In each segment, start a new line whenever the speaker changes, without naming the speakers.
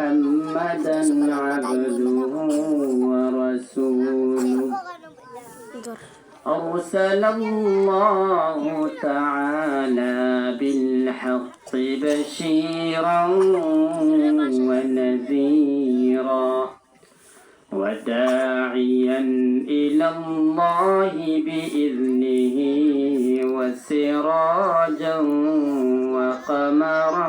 محمدا عبده ورسوله. أرسل الله تعالى بالحق بشيرا ونذيرا وداعيا إلى الله بإذنه وسراجا وقمرا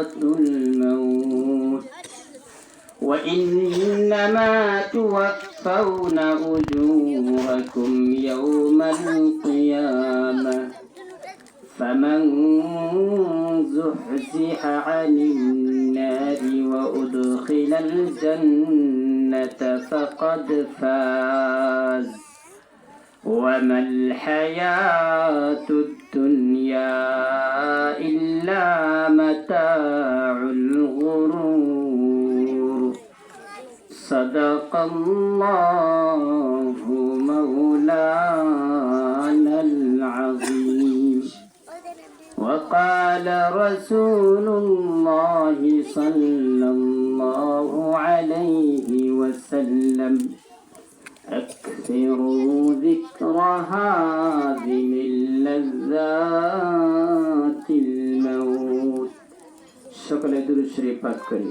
الموت. وإنما توفون أجوركم يوم القيامة. فمن زحزح عن النار وأدخل الجنة فقد فاز. وما الحياة الدنيا صدق الله مولانا العظيم. وقال رسول الله صلى الله عليه وسلم أكثروا ذكر هذه اللذات الموت. شكرا درشري بكري.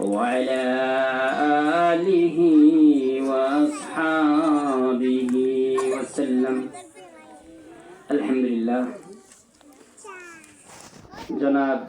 وعلى آله وأصحابه وسلم. الحمد لله. جناب